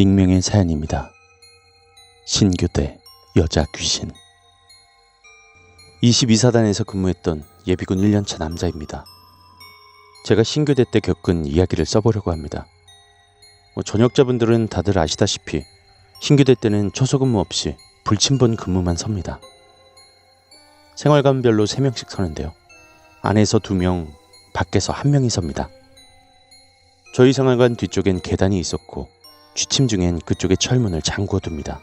익명의 사연입니다. 신교대 여자 귀신 22사단에서 근무했던 예비군 1년차 남자입니다. 제가 신교대 때 겪은 이야기를 써보려고 합니다. 뭐 전역자분들은 다들 아시다시피 신교대 때는 초소근무 없이 불침번 근무만 섭니다. 생활관별로 3명씩 서는데요. 안에서 2명, 밖에서 1명이 섭니다. 저희 생활관 뒤쪽엔 계단이 있었고 취침 중엔 그쪽에 철문을 잠그어 둡니다.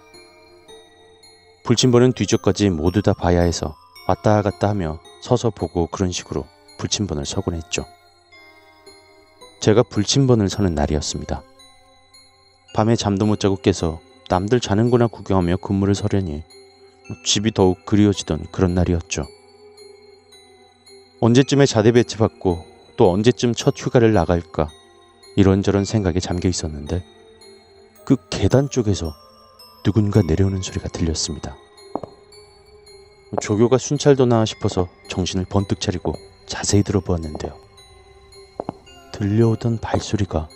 불침번은 뒤쪽까지 모두 다 봐야 해서 왔다 갔다 하며 서서 보고 그런 식으로 불침번을 서곤 했죠. 제가 불침번을 서는 날이었습니다. 밤에 잠도 못 자고 깨서 남들 자는구나 구경하며 근무를 서려니 집이 더욱 그리워지던 그런 날이었죠. 언제쯤에 자대 배치 받고 또 언제쯤 첫 휴가를 나갈까 이런저런 생각에 잠겨 있었는데 그 계단 쪽에서 누군가 내려오는 소리가 들렸습니다. 조교가 순찰도나 싶어서 정신을 번뜩 차리고 자세히 들어보았는데요. 들려오던 발소리가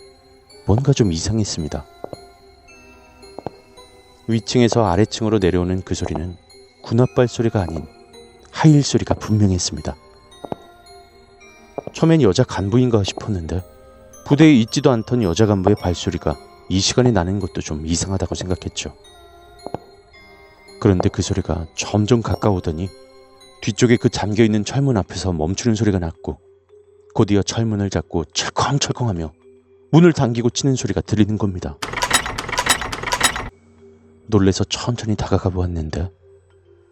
뭔가 좀 이상했습니다. 위층에서 아래층으로 내려오는 그 소리는 군합발 소리가 아닌 하일 소리가 분명했습니다. 처음엔 여자 간부인가 싶었는데 부대에 있지도 않던 여자 간부의 발소리가 이 시간에 나는 것도 좀 이상하다고 생각했죠. 그런데 그 소리가 점점 가까우더니 뒤쪽에 그 잠겨 있는 철문 앞에서 멈추는 소리가 났고 곧이어 철문을 잡고 철컹철컹하며 문을 당기고 치는 소리가 들리는 겁니다. 놀래서 천천히 다가가 보았는데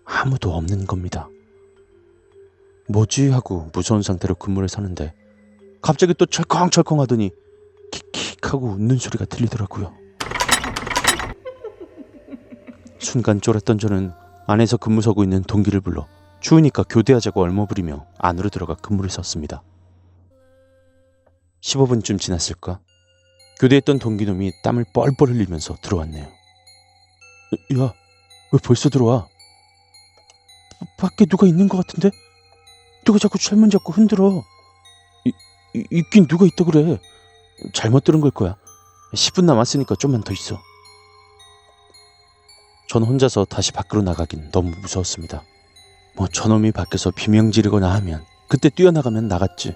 아무도 없는 겁니다. 뭐지 하고 무서운 상태로 근무를 서는데 갑자기 또 철컹철컹 하더니 킥킥하고 웃는 소리가 들리더라고요. 순간 쫄았던 저는 안에서 근무 서고 있는 동기를 불러 추우니까 교대하자고 얼머부리며 안으로 들어가 근무를 섰습니다. 15분쯤 지났을까? 교대했던 동기놈이 땀을 뻘뻘 흘리면서 들어왔네요. 야, 왜 벌써 들어와? 밖에 누가 있는 것 같은데? 누가 자꾸 철문 잡고 흔들어? 이, 이, 있긴 누가 있다 그래? 잘못 들은 걸 거야. 10분 남았으니까 좀만 더 있어. 전 혼자서 다시 밖으로 나가긴 너무 무서웠습니다. 뭐 저놈이 밖에서 비명 지르거나 하면 그때 뛰어나가면 나갔지.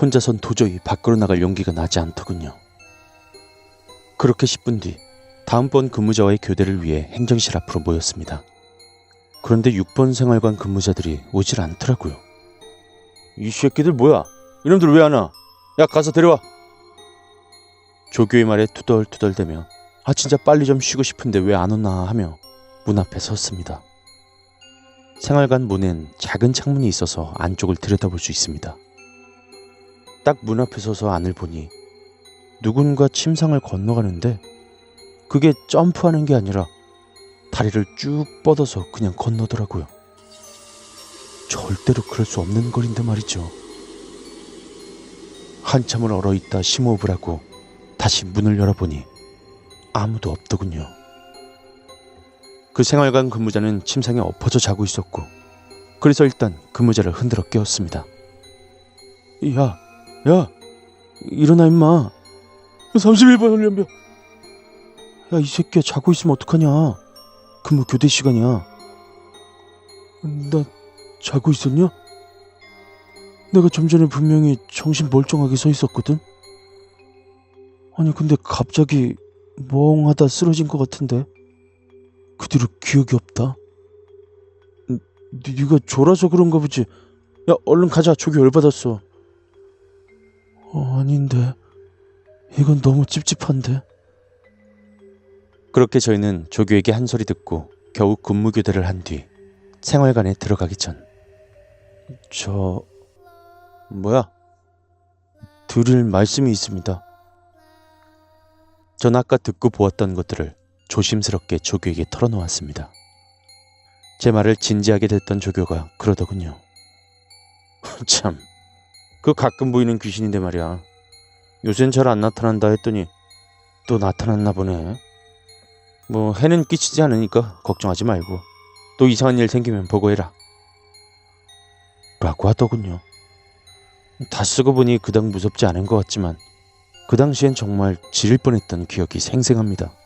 혼자선 도저히 밖으로 나갈 용기가 나지 않더군요. 그렇게 10분 뒤 다음번 근무자와의 교대를 위해 행정실 앞으로 모였습니다. 그런데 6번 생활관 근무자들이 오질 않더라고요. 이 새끼들 뭐야? 이놈들 왜 안 와? 야 가서 데려와. 조교의 말에 투덜투덜대며 아 진짜 빨리 좀 쉬고 싶은데 왜 안 오나 하며 문 앞에 섰습니다. 생활관 문엔 작은 창문이 있어서 안쪽을 들여다볼 수 있습니다. 딱 문 앞에 서서 안을 보니 누군가 침상을 건너가는데 그게 점프하는 게 아니라 다리를 쭉 뻗어서 그냥 건너더라고요. 절대로 그럴 수 없는 거리인데 말이죠. 한참을 얼어 있다 심호흡을 하고 다시 문을 열어보니 아무도 없더군요. 그 생활관 근무자는 침상에 엎어져 자고 있었고, 그래서 일단 근무자를 흔들어 깨웠습니다. 야, 야, 일어나 임마. 31번 훈련병. 야, 이 새끼야 자고 있으면 어떡하냐. 근무 교대 시간이야. 나 자고 있었냐? 내가 좀 전에 분명히 정신 멀쩡하게 서 있었거든? 아니 근데 갑자기 멍하다 쓰러진 것 같은데 그 뒤로 기억이 없다. 네, 네가 졸아서 그런가 보지. 야 얼른 가자. 조기 열받았어. 어, 아닌데 이건 너무 찝찝한데. 그렇게 저희는 조교에게 한 소리 듣고 겨우 근무 교대를 한 뒤 생활관에 들어가기 전 저 뭐야? 드릴 말씀이 있습니다. 전 아까 듣고 보았던 것들을 조심스럽게 조교에게 털어놓았습니다. 제 말을 진지하게 듣던 조교가 그러더군요. 참, 그 가끔 보이는 귀신인데 말이야. 요샌 잘 안 나타난다 했더니 또 나타났나 보네. 뭐 해는 끼치지 않으니까 걱정하지 말고 또 이상한 일 생기면 보고해라. 라고 하더군요. 다 쓰고 보니 그닥 무섭지 않은 것 같지만 그 당시엔 정말 지릴 뻔했던 기억이 생생합니다.